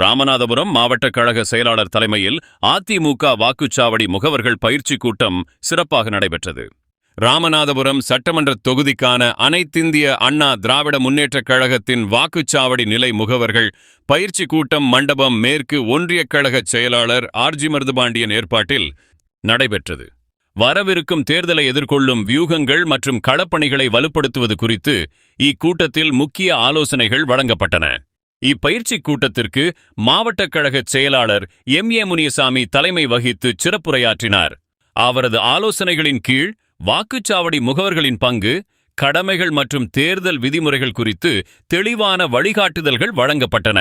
ராமநாதபுரம் மாவட்ட கழக செயலாளர் தலைமையில் அதிமுக வாக்குச்சாவடி முகவர்கள் பயிற்சி கூட்டம் சிறப்பாக நடைபெற்றது. ராமநாதபுரம் சட்டமன்ற தொகுதிக்கான அனைத்திந்திய அண்ணா திராவிட முன்னேற்றக் கழகத்தின் வாக்குச்சாவடி நிலை முகவர்கள் பயிற்சி கூட்டம் மண்டபம் மேற்கு ஒன்றிய கழக செயலாளர் ஆர்ஜி மருதுபாண்டியன் ஏற்பாட்டில் நடைபெற்றது. வரவிருக்கும் தேர்தலை எதிர்கொள்ளும் வியூகங்கள் மற்றும் களப்பணிகளை வலுப்படுத்துவது குறித்து இக்கூட்டத்தில் முக்கிய ஆலோசனைகள் வழங்கப்பட்டன. இப்பயிற்சி கூட்டத்திற்கு மாவட்ட கழக செயலாளர் எம். ஏ. முனியசாமி தலைமை வகித்து சிறப்புரையாற்றினார். அவரது ஆலோசனைகளின் கீழ் வாக்குச்சாவடி முகவர்களின் பங்கு கடமைகள் மற்றும் தேர்தல் விதிமுறைகள் குறித்து தெளிவான வழிகாட்டுதல்கள் வழங்கப்பட்டன.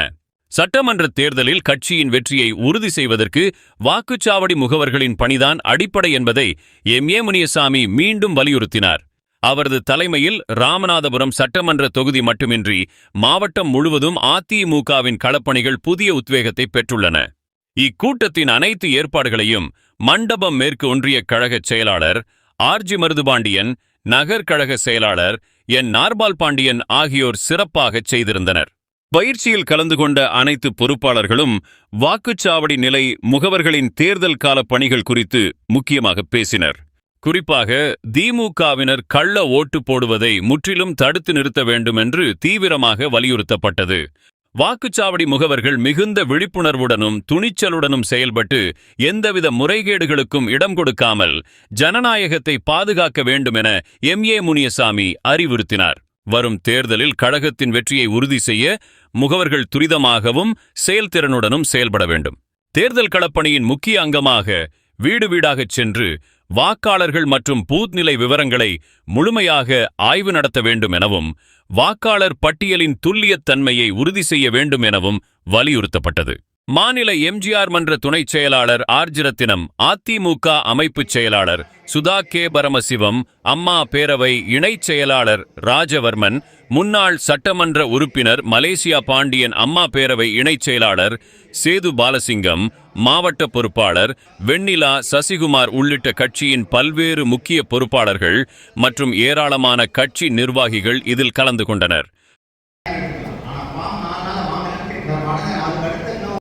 சட்டமன்ற தேர்தலில் கட்சியின் வெற்றியை உறுதி செய்வதற்கு வாக்குச்சாவடி முகவர்களின் பணிதான் அடிப்படை என்பதை எம். ஏ. முனியசாமி மீண்டும் வலியுறுத்தினார். அவரது தலைமையில் ராமநாதபுரம் சட்டமன்ற தொகுதி மட்டுமின்றி மாவட்டம் முழுவதும் அதிமுகவின் களப்பணிகள் புதிய உத்வேகத்தை பெற்றுள்ளன. இக்கூட்டத்தின் அனைத்து ஏற்பாடுகளையும் மண்டபம் மேற்கு ஒன்றிய கழகச் செயலாளர் ஆர்ஜி மருதுபாண்டியன் நகர் கழக செயலாளர் என். நார்பால் பாண்டியன் ஆகியோர் சிறப்பாகச் செய்திருந்தனர். பயிற்சியில் கலந்து கொண்ட அனைத்து பொறுப்பாளர்களும் வாக்குச்சாவடி நிலை முகவர்களின் தேர்தல் கால பணிகள் குறித்து முக்கியமாக பேசினர். குறிப்பாக திமுகவினர் கள்ள ஓட்டு போடுவதை முற்றிலும் தடுத்து நிறுத்த வேண்டும் என்று தீவிரமாக வலியுறுத்தப்பட்டது. வாக்குச்சாவடி முகவர்கள் மிகுந்த விழிப்புணர்வுடனும் துணிச்சலுடனும் செயல்பட்டு எந்தவித முறைகேடுகளுக்கும் இடம் கொடுக்காமல் ஜனநாயகத்தை பாதுகாக்க வேண்டும் என எம். ஏ. முனியசாமி அறிவுறுத்தினார். வரும் தேர்தலில் கழகத்தின் வெற்றியை உறுதி செய்ய முகவர்கள் துரிதமாகவும் செயல்திறனுடனும் செயல்பட வேண்டும். தேர்தல் களப்பணியின் முக்கிய அங்கமாக வீடு வீடாகச் சென்று வாக்காளர்கள் மற்றும் பூத் நிலை விவரங்களை முழுமையாக ஆய்வு நடத்த வேண்டும் எனவும் வாக்காளர் பட்டியலின் துல்லியத்தன்மையை உறுதி செய்ய வேண்டும் எனவும் வலியுறுத்தப்பட்டது. மாநில எம்ஜிஆர் மன்ற துணைச் செயலாளர் ஆர்ஜிரத்தினம் அதிமுக அமைப்புச் செயலாளர் சுதா கே. பரமசிவம் அம்மா பேரவை இணைச் செயலாளர் ராஜவர்மன் முன்னாள் சட்டமன்ற உறுப்பினர் மலேசியா பாண்டியன் அம்மா பேரவை இணைச் செயலாளர் சேது பாலசிங்கம் மாவட்ட பொறுப்பாளர் வெண்ணிலா சசிகுமார் உள்ளிட்ட கட்சியின் பல்வேறு முக்கிய பொறுப்பாளர்கள் மற்றும் ஏராளமான கட்சி நிர்வாகிகள் இதில் கலந்து கொண்டனர்.